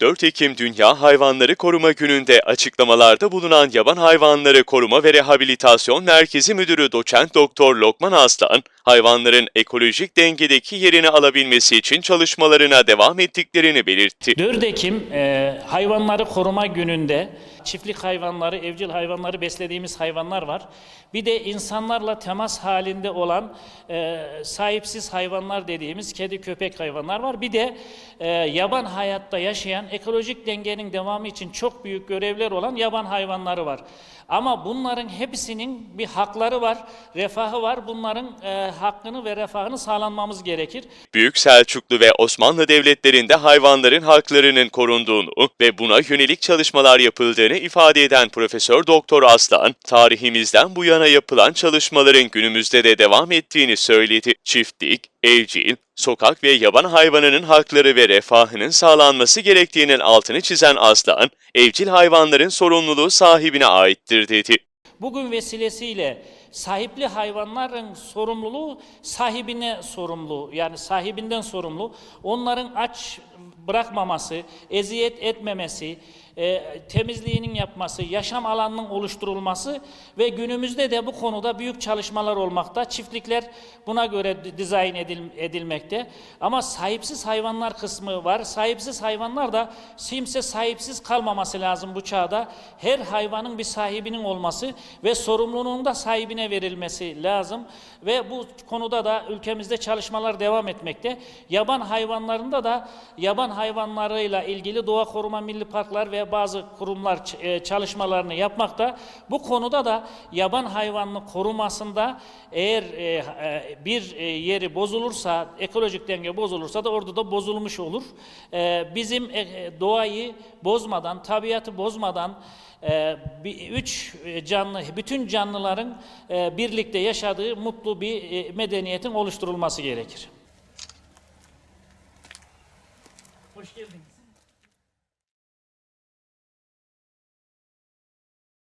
4 Ekim Dünya Hayvanları Koruma Günü'nde açıklamalarda bulunan Yaban Hayvanları Koruma ve Rehabilitasyon Merkezi Müdürü Doçent Doktor Lokman Aslan, hayvanların ekolojik dengedeki yerini alabilmesi için çalışmalarına devam ettiklerini belirtti. 4 Ekim e, hayvanları koruma gününde çiftlik hayvanları, evcil hayvanları beslediğimiz hayvanlar var. Bir de insanlarla temas halinde olan e, sahipsiz hayvanlar dediğimiz kedi köpek hayvanlar var. Bir de e, yaban hayatta yaşayan ekolojik dengenin devamı için çok büyük görevler olan yaban hayvanları var. Ama bunların hepsinin bir hakları var, refahı var. Bunların e, hakkını ve refahını sağlanmamız gerekir. Büyük Selçuklu ve Osmanlı devletlerinde hayvanların haklarının korunduğunu ve buna yönelik çalışmalar yapıldığını ifade eden Profesör Doktor Aslan, tarihimizden bu yana yapılan çalışmaların günümüzde de devam ettiğini söyledi. Çiftlik, evcil, sokak ve yaban hayvanının hakları ve refahının sağlanması gerektiğinin altını çizen Aslan, evcil hayvanların sorumluluğu sahibine aittir dedi. Bugün vesilesiyle sahipli hayvanların sorumluluğu sahibine sorumlu. Yani sahibinden sorumlu. Onların aç bırakmaması, eziyet etmemesi, e, temizliğinin yapması, yaşam alanının oluşturulması ve günümüzde de bu konuda büyük çalışmalar olmakta. Çiftlikler buna göre di- dizayn edil- edilmekte. Ama sahipsiz hayvanlar kısmı var. Sahipsiz hayvanlar da kimse sahipsiz kalmaması lazım bu çağda. Her hayvanın bir sahibinin olması ve sorumluluğun da sahibine verilmesi lazım. Ve bu konuda da ülkemizde çalışmalar devam etmekte. Yaban hayvanlarında da yaban hayvanlarıyla ilgili Doğa Koruma Milli Parklar ve bazı kurumlar e, çalışmalarını yapmakta. Bu konuda da yaban hayvanını korumasında eğer e, e, bir yeri bozulursa, ekolojik denge bozulursa da orada da bozulmuş olur. Bizim doğayı bozmadan, tabiatı bozmadan üç canlı, bütün canlıların e, birlikte yaşadığı mutlu bir e, medeniyetin oluşturulması gerekir. Hoş geldiniz.